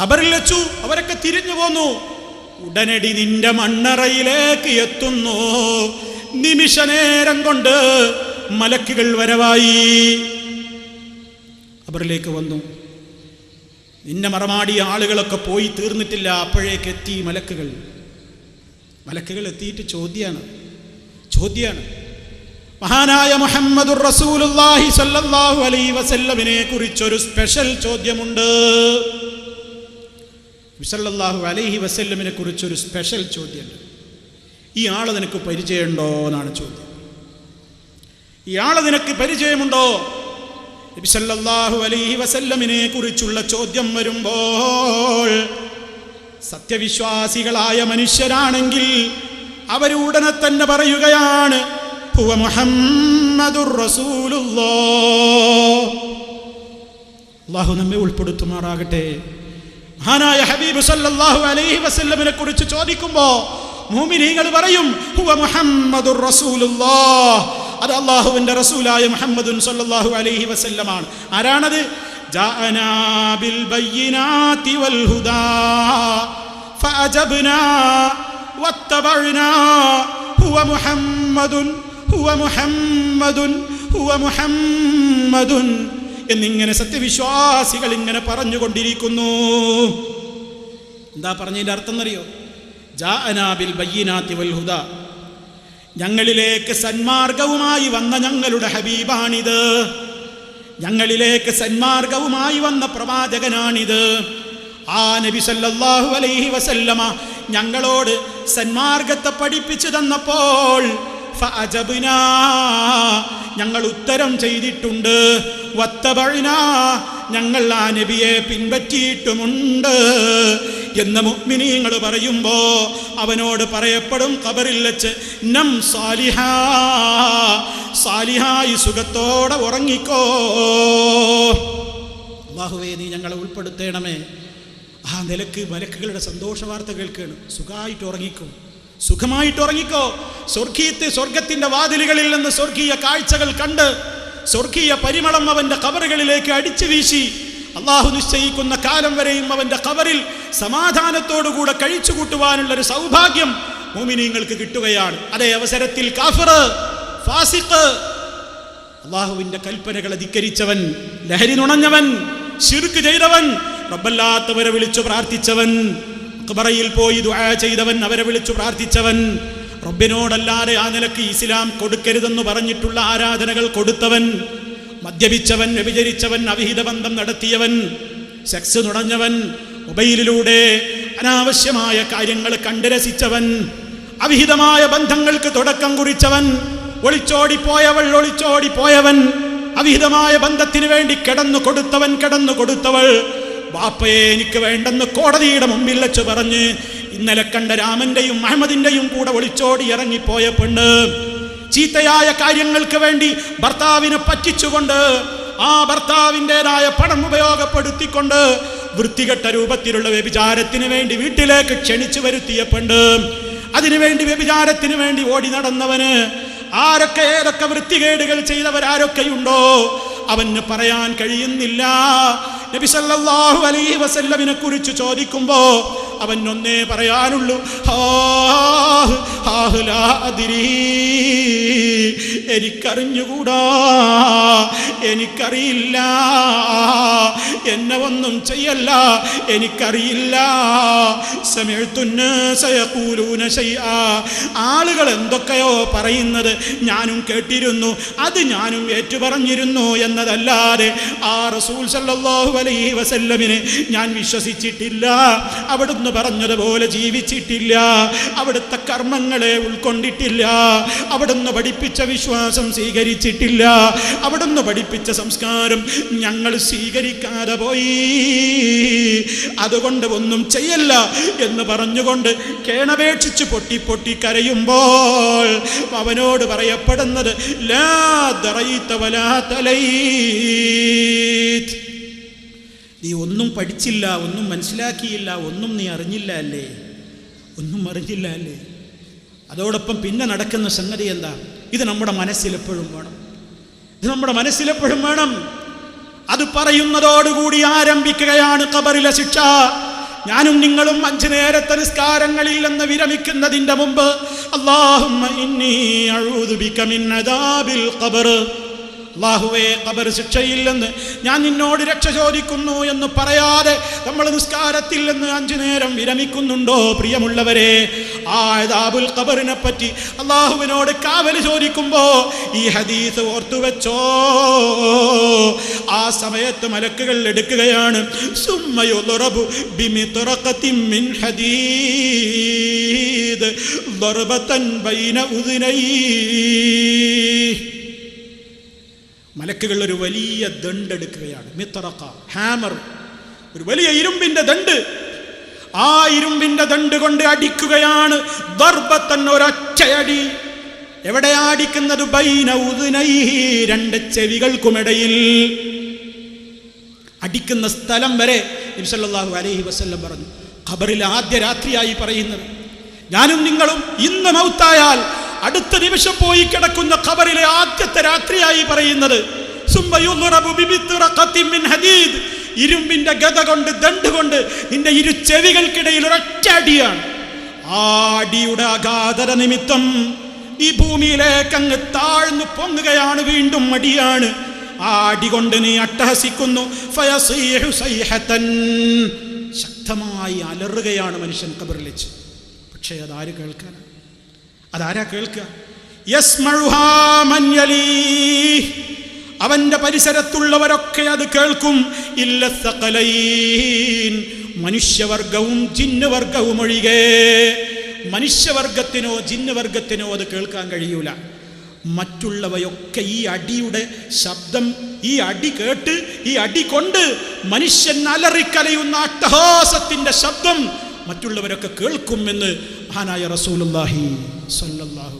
ഖബറിൽ വെച്ചു. അവരൊക്കെ തിരിഞ്ഞു പോന്നു. ഉടനടി നിന്റെ മണ്ണറയിലേക്ക് എത്തുന്നു. നിമിഷ നേരം കൊണ്ട് മലക്കുകൾ വരവായി. അവരിലേക്ക് വന്നു. നിന്നെ മറമാടിയ ആളുകളൊക്കെ പോയി തീർന്നിട്ടില്ല. അപ്പോഴേക്ക് എത്തി മലക്കുകൾ. മലക്കുകൾ എത്തിയിട്ട് ചോദ്യമാണ് ചോദ്യമാണ് മഹാനായ മുഹമ്മദുർ റസൂലുള്ളാഹി സല്ലല്ലാഹു അലൈഹി വസല്ലമിനെ കുറിച്ചൊരു സ്പെഷ്യൽ ചോദ്യമുണ്ട്. സല്ലല്ലാഹു അലൈഹി വസല്ലമിനെ കുറിച്ചൊരു സ്പെഷ്യൽ ചോദ്യമുണ്ട്. ഈ ആളെ നിനക്ക് പരിചയമുണ്ടോ എന്നാണ് ചോദ്യം. ഈ ആളെ നിനക്ക് പരിചയമുണ്ടോ? നബി സല്ലല്ലാഹു അലൈഹി വസല്ലമിനെ കുറിച്ചുള്ള ചോദ്യം വരുമ്പോൾ സത്യവിശ്വാസികളായ മനുഷ്യരാണെങ്കിൽ അവരുടനെ തന്നെ പറയുകയാണ് അള്ളാഹു നമ്മെ ഉൾപ്പെടുത്തുമാറാകട്ടെ. മഹാനായ ഹബീബ് സല്ലല്ലാഹു അലൈഹി വസല്ലമിനെ കുറിച്ച് ചോദിക്കുമ്പോ മുഅ്മിനീങ്ങൾ പറയും ഹുവ മുഹമ്മദുർ റസൂലുള്ളാഹ്. അത് അള്ളാഹുവിന്റെ റസൂലായ മുഹമ്മദുൻ സല്ലല്ലാഹു അലൈഹി വസല്ലമാണ്. ആരാണത്? ജാഅനാ ബിൽ ബയ്യിനാതി വൽ ഹുദാ. ഫഅജബ്നാ വത്തബഅനാ. ഹുവ മുഹമ്മദുൻ ഹുവ മുഹമ്മദുൻ ഹുവ മുഹമ്മദുൻ. എന്നിങ്ങനെ സത്യവിശ്വാസികൾ ഇങ്ങനെ പറഞ്ഞുകൊണ്ടിരിക്കുന്നു. എന്താ പറഞ്ഞതിന്റെ അർത്ഥം എന്നറിയോ? ബയ്യിനാത്തി വൽ ഹുദ. ഞങ്ങളിലേക്ക് സന്മാർഗവുമായി വന്ന ഞങ്ങളുടെ ഹബീബാണിത്. ഞങ്ങളിലേക്ക് സന്മാർഗവുമായി വന്ന പ്രവാചകനാണിത്. ആ നബി സല്ലല്ലാഹു അലൈഹി വസല്ലമ ഞങ്ങളോട് സന്മാർഗത്തെ പഠിപ്പിച്ചു തന്നപ്പോൾ ഞങ്ങൾ ഉത്തരം ചെയ്തിട്ടുണ്ട്. ഞങ്ങൾ ആ നബിയെ പിൻപറ്റിയിട്ടുമുണ്ട് എന്ന മുഗ്മിനീങ്ങൾ പറയുമ്പോ അവനോട് പറയപ്പെടും കബറിൽ വെച്ച് നം സാലിഹ സാലിഹായി സുഖത്തോടെ ഉറങ്ങിക്കോ. ബാഹുവേ നീ ഞങ്ങളെ ഉൾപ്പെടുത്തേണമേ. ആ നിലയ്ക്ക് മലക്കുകളുടെ സന്തോഷ വാർത്ത കേൾക്കുകയാണ് സുഖമായിട്ട് ഉറങ്ങിക്കോ. സുഖമായിട്ട് ഉറങ്ങിക്കോ. സ്വർഗീയത്തെ സ്വർഗത്തിന്റെ വാതിലുകളിൽ നിന്ന് സ്വർഗീയ കാഴ്ചകൾ കണ്ട് സ്വർഗീയ പരിമളം അവന്റെ കബറുകളിലേക്ക് അടിച്ചു വീശി. അള്ളാഹു നിശ്ചയിക്കുന്ന കാലം വരെയും അവന്റെ കബറിൽ സമാധാനത്തോടുകൂടെ കഴിച്ചു കൂട്ടുവാനുള്ള ഒരു സൗഭാഗ്യം മോമിനിങ്ങൾക്ക് കിട്ടുകയാണ്. അതേ അവസരത്തിൽ കാഫിർ ഫാസിഖ് അള്ളാഹുവിന്റെ കൽപ്പനകൾ ധിക്കരിച്ചവൻ ലഹരി നുണഞ്ഞവൻ ശിർക്ക് ചെയ്തവൻ റബ്ബല്ലാത്തവരെ വിളിച്ചു പ്രാർത്ഥിച്ചവൻ അക്ബറയിൽ പോയി ദുആ ചെയ്തവൻ അവരെ വിളിച്ചു പ്രാർത്ഥിച്ചവൻ റബ്ബിനോടല്ലാതെ ആ നിലയ്ക്ക് ഇസ്ലാം കൊടുക്കരുതെന്ന് പറഞ്ഞിട്ടുള്ള ആരാധനകൾ കൊടുത്തവൻ മദ്യപിച്ചവൻ വ്യഭിചരിച്ചവൻ അവിഹിത ബന്ധം നടത്തിയവൻ സെക്സ് നുണഞ്ഞവൻ മൊബൈലിലൂടെ അനാവശ്യമായ കാര്യങ്ങൾ കണ്ടുരസിച്ചവൻ അവിഹിതമായ ബന്ധങ്ങൾക്ക് തുടക്കം കുറിച്ചവൻ ഒളിച്ചോടിപ്പോയവൾ ഒളിച്ചോടിപ്പോയവൻ അവിഹിതമായ ബന്ധത്തിന് വേണ്ടി കിടന്നു കൊടുത്തവൻ കിടന്നു കൊടുത്തവൾ ബാപ്പയെ എനിക്ക് വേണ്ടെന്ന് കോടതിയുടെ മുമ്പിൽ വെച്ച് പറഞ്ഞ് ഇന്നലെ കണ്ട രാമന്റെയും അഹമ്മദിന്റെയും കൂടെ ഒളിച്ചോടി ഇറങ്ങിപ്പോയ പെണ്ണ് ചീത്തയായ കാര്യങ്ങൾക്ക് വേണ്ടി ഭർത്താവിനെ പറ്റിച്ചുകൊണ്ട് ആ ഭർത്താവിന്റെതായ പണം ഉപയോഗപ്പെടുത്തിക്കൊണ്ട് വൃത്തികെട്ട രൂപത്തിലുള്ള വ്യഭിചാരത്തിന് വേണ്ടി വീട്ടിലേക്ക് ക്ഷണിച്ചു വരുത്തിയ പെണ്ണ്. അതിനുവേണ്ടി വ്യഭിചാരത്തിന് വേണ്ടി ഓടി നടന്നവന് ആരൊക്കെ ഏതൊക്കെ വൃത്തികേടുകൾ ചെയ്തവരാരൊക്കെയുണ്ടോ അവന് പറയാൻ കഴിയുന്നില്ല. നബി സല്ലല്ലാഹു അലൈഹി വസല്ലമിനെ കുറിച്ച് ചോദിക്കുമ്പോ അവൻ ഒന്നേ പറയാനുള്ളൂ. എനിക്കറിഞ്ഞുകൂടാ. എനിക്കറിയില്ല. എന്നെ ഒന്നും ചെയ്യല്ല. എനിക്കറിയില്ല. സമയത്തുന്ന ആളുകൾ എന്തൊക്കെയോ പറയുന്നത് ഞാനും കേട്ടിരുന്നു. അത് ഞാനും ഏറ്റുപറഞ്ഞിരുന്നു എന്നതല്ലാതെ ആ റസൂൽ സല്ലാഹു അലൈഹി വസല്ലമിനെ ഞാൻ വിശ്വസിച്ചിട്ടില്ല. അവിടുന്ന് പറഞ്ഞതുപോലെ ജീവിച്ചിട്ടില്ല. അവിടുത്തെ കർമ്മങ്ങളെ ഉൾക്കൊണ്ടിട്ടില്ല. അവിടുന്ന് പഠിപ്പിച്ച വിശ്വാസം സ്വീകരിച്ചിട്ടില്ല. അവിടുന്ന് പഠിപ്പിച്ച സംസ്കാരം ഞങ്ങൾ സ്വീകരിക്കാതെ പോയി. അതുകൊണ്ട് ഒന്നും ചെയ്യല്ല എന്ന് പറഞ്ഞുകൊണ്ട് കേണപേക്ഷിച്ച് പൊട്ടി പൊട്ടി കരയുമ്പോൾ അവനോട് പറയപ്പെടുന്നത് ലാ തലൈത്. നീ ഒന്നും പഠിച്ചില്ല ഒന്നും മനസ്സിലാക്കിയില്ല ഒന്നും നീ അറിഞ്ഞില്ല അല്ലേ? ഒന്നും അറിഞ്ഞില്ല അല്ലേ? അതോടൊപ്പം പിന്നെ നടക്കുന്ന സംഗതി എന്താ? ഇത് നമ്മുടെ മനസ്സിലെപ്പോഴും വേണം. ഇത് നമ്മുടെ മനസ്സിലെപ്പോഴും വേണം. അത് പറയുന്നതോടുകൂടി ആരംഭിക്കുകയാണ് കബറിലെ ശിക്ഷ. ഞാനും നിങ്ങളും അഞ്ചു നേരത്തെ നിസ്കാരങ്ങളിൽ നിന്ന് വിരമിക്കുന്നതിന്റെ മുമ്പ് അള്ളാഹുമ്മ അള്ളാഹുവേ കബർ ശിക്ഷയില്ലെന്ന് ഞാൻ നിന്നോട് രക്ഷ ചോദിക്കുന്നു എന്ന് പറയാതെ നമ്മൾ നിസ്കാരത്തിൽ നിന്ന് അഞ്ചു നേരം വിരമിക്കുന്നുണ്ടോ പ്രിയമുള്ളവരെ? ആയതാബുൽ കബറിനെ പറ്റി അള്ളാഹുവിനോട് കാവൽ ചോദിക്കുമ്പോ ഈ ഹദീസ് ഓർത്തു വെച്ചോ? ആ സമയത്ത് മലക്കുകൾ എടുക്കുകയാണ്. സുമ്മയുറബു ബിമി തുറക്കത്തി മിൻ ഹദീദ് ബൈന ഉദിനൈ. മലക്കുകൾ ഒരു വലിയ ദണ്ട് എടുക്കുകയാണ്. മിത്തറക്ക ഹാമർ ഒരു വലിയ ഇരുമ്പിന്റെ ദണ്ട്. ആ ഇരുമ്പിന്റെ ദണ്ട് കൊണ്ട് അടിക്കുകയാണ്. ദർഭത്തൻ ഒരൊറ്റയടി. എവിടെയാ അടിക്കുന്നത് രണ്ട് ചെവികൾക്കുമിടയിൽ. അടിക്കുന്ന സ്ഥലം വരെ നബിസല്ലാഹു അലൈഹി വസ്ല്ലം പറഞ്ഞു. ഖബറിൽ ആദ്യ രാത്രിയായി പറയുന്നത് ഞാനും നിങ്ങളും ഇന്ന് മൗത്തായാൽ അടുത്ത നിമിഷം പോയി കിടക്കുന്ന ഖബറിലെ ആദ്യത്തെ രാത്രിയായി പറയുന്നത്. ഇരുമ്പിന്റെ ഗത കൊണ്ട് ദണ്ട് കൊണ്ട് നിന്റെ ഇരു ചെവികൾക്കിടയിൽ ഒരൊറ്റ അടിയാണ്. ആ അടിയുടെ അഗാധര നിമിത്തം ഈ ഭൂമിയിലേക്ക് അങ്ങ് താഴ്ന്നു പൊങ്ങുകയാണ് വീണ്ടും അടിയാണ്. ആ അടി കൊണ്ട് നീ അട്ടഹസിക്കുന്നു. ശക്തമായി അലറുകയാണ് മനുഷ്യൻ കബറിൽ വെച്ച്. പക്ഷേ അതാര് കേൾക്കാനാണ്? അതാരാ കേൾക്കുക. അവന്റെ പരിസരത്തുള്ളവരൊക്കെ അത് കേൾക്കും. ഇല്ല മനുഷ്യവർഗവും ജിന്നുവർഗവും ഒഴികെ. മനുഷ്യവർഗത്തിനോ ജിന്നുവർഗത്തിനോ അത് കേൾക്കാൻ കഴിയൂല. മറ്റുള്ളവയൊക്കെ ഈ അടിയുടെ ശബ്ദം ഈ അടി കേട്ട് ഈ അടി കൊണ്ട് മനുഷ്യൻ അലറിക്കലയുന്ന അട്ടഹാസത്തിന്റെ ശബ്ദം മറ്റുള്ളവരൊക്കെ കേൾക്കുമെന്ന് മഹാനായ റസൂലുള്ളാഹി സ്വല്ലല്ലാഹു